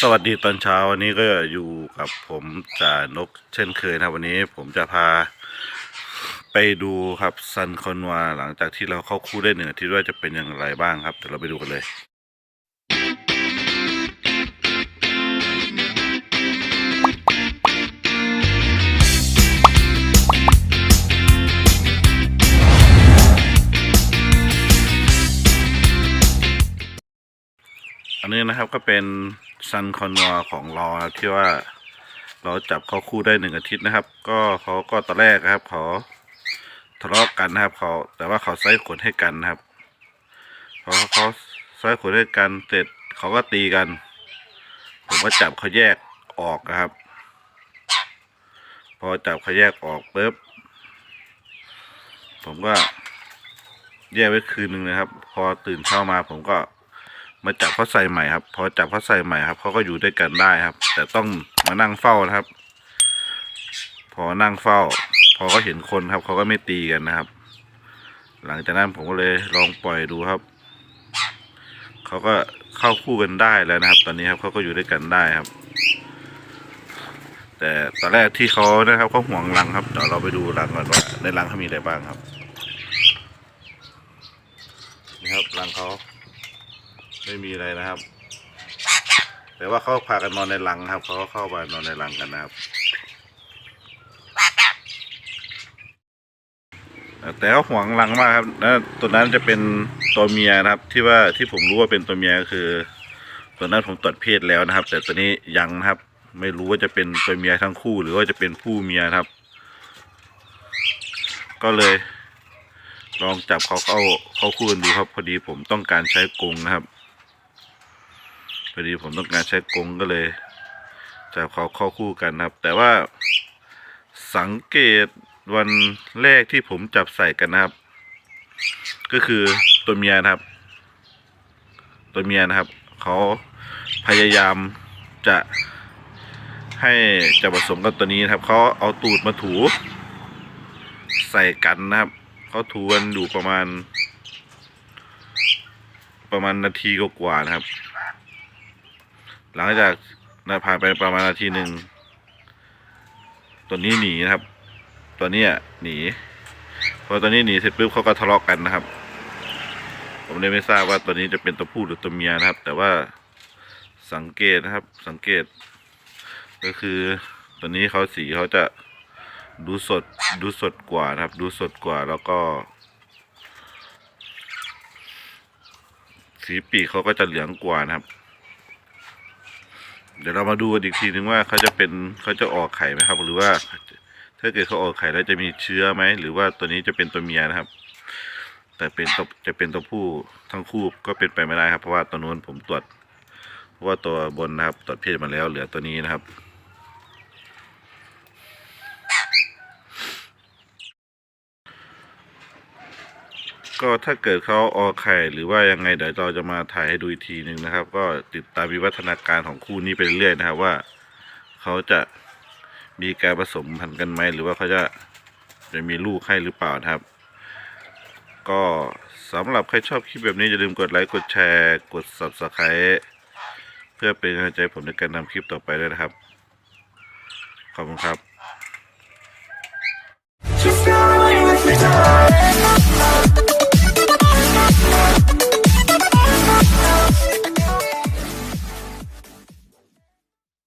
สวัสดีตอนเช้าวันนี้ก็อยู่กับผมจ่านกเช่นเคยนะวันนี้ผมจะพาไปดูครับซันคอนวาหลังจากที่เราเข้าคู่ได้หนึ่งอาทิตย์ว่าจะเป็นอย่างไรบ้างครับเดี๋ยวเราไปดูกันเลยอันนี้นะครับก็เป็น ซันคอนวของเราที่ว่าเราจับเขาคู่ได้หนึ่งอาทิตย์นะครับ ก็เขาก็ตอนแรกนะครับเขาทะเลาะกันนะครับเขาแต่ว่าเขาใส่ขนให้กันนะครับพอเขาใส่ขนให้กันเสร็จเขาก็ตีกัน ผมก็จับเขาแยกออกนะครับ พอจับเขาแยกออกปุ๊บผมก็แยกไว้คืนหนึ่งนะครับ พอตื่นเช้ามาผมก็ มาจับเขาใส่ใหม่ครับ พอจับเขาใส่ใหม่ครับเขาก็อยู่ด้วยกันได้ครับ แต่ต้องมานั่งเฝ้านะครับ พอนั่งเฝ้า พอเขาเห็นคนครับเขาก็ไม่ตีกันนะครับ หลังจากนั้นผมก็เลยลองปล่อยดูครับเขาก็เข้าคู่กันได้แล้วนะครับ ตอนนี้ครับเขาก็อยู่ด้วยกันได้ครับ แต่ตอนแรกที่เขานะครับเขาห่วงรังครับเดี๋ยวเราไปดูรังก่อนว่าในรังเขามีอะไรบ้างครับนี่ครับรังเขา ไม่มีอะไรนะครับ แต่ว่าเขาพากันนอนในรังครับ เขาก็เข้าไปนอนในรังกันนะครับ แต่ก็ห่วงรังมากครับแล้วตัวนั้นจะเป็นตัวเมียนะครับ ที่ว่าที่ผมรู้ว่าเป็นตัวเมียก็คือ ตัวนั้นผมตรวจเพศแล้วนะครับ แต่ตัวนี้ยังนะครับ ไม่รู้ว่าจะเป็นตัวเมียทั้งคู่ หรือว่าจะเป็นผู้เมียครับ ก็เลยลองจับเขาเข้าเข้าคู่กันดูครับ พอดีผมต้องการใช้กรงนะครับ พอดีผมต้องการใช้กงก็เลยจับเขาเข้าคู่กันนะครับ แต่ว่าสังเกตวันแรกที่ผมจับใส่กันนะครับ ก็คือตัวเมียนะครับ ตัวเมียนะครับเขาพยายามจะให้จะผสมกับตัวนี้นะครับเขาเอาตูดมาถู ใส่กันนะครับเขาถูกันอยู่ประมาณ ประมาณนาทีกว่าๆนะครับ หลังจากนะผ่านไปประมาณนาทีหนึ่งตัวนี้หนีนะครับ ตัวนี้หนีพอตัวนี้หนีเสร็จปุ๊บเขาก็ทะเลาะกันนะครับ ผมเลยไม่ทราบว่าตัวนี้จะเป็นตัวผู้หรือตัวเมียนะครับ แต่ว่าสังเกตนะครับ สังเกต ก็คือตัวนี้เขาสีเขาจะดูสดดูสดกว่านะครับ ดูสดกว่าแล้วก็ สีปีกเขาก็จะเหลืองกว่านะครับ เดี๋ยวเรามาดูกันอีกทีนึงว่าเขาจะเป็นเขาจะออกไข่ไหมครับ หรือว่า ถ้าเกิดเขาออกไข่แล้วจะมีเชื้อไหมหรือว่าตัวนี้จะเป็นตัวเมียนะครับ แต่เป็นตัวจะเป็นตัวผู้ทั้งคู่ก็เป็นไปไม่ได้ครับ เพราะว่าตัวนู้นผมตรวจเพราะว่าตัวบนนะครับตรวจเพศมาแล้วเหลือตัวนี้นะครับ ก็ถ้าเกิดเขาออไข่หรือว่ายังไงเดี๋ยวเราจะมาถ่ายให้ดูอีกทีหนึ่งนะครับ ก็ติดตามวิวัฒนาการของคู่นี้ไปเรื่อยนะครับว่าเขาจะมีการผสมพันธุ์กันไหมหรือว่าเขาจะจะมีลูกให้หรือเปล่านะครับ ก็สำหรับใครชอบคลิปแบบนี้อย่าลืมกดไลค์กดแชร์กด subscribe เพื่อเป็นกำลังใจผมในการทำคลิปต่อไปด้วยนะครับ ขอบคุณครับ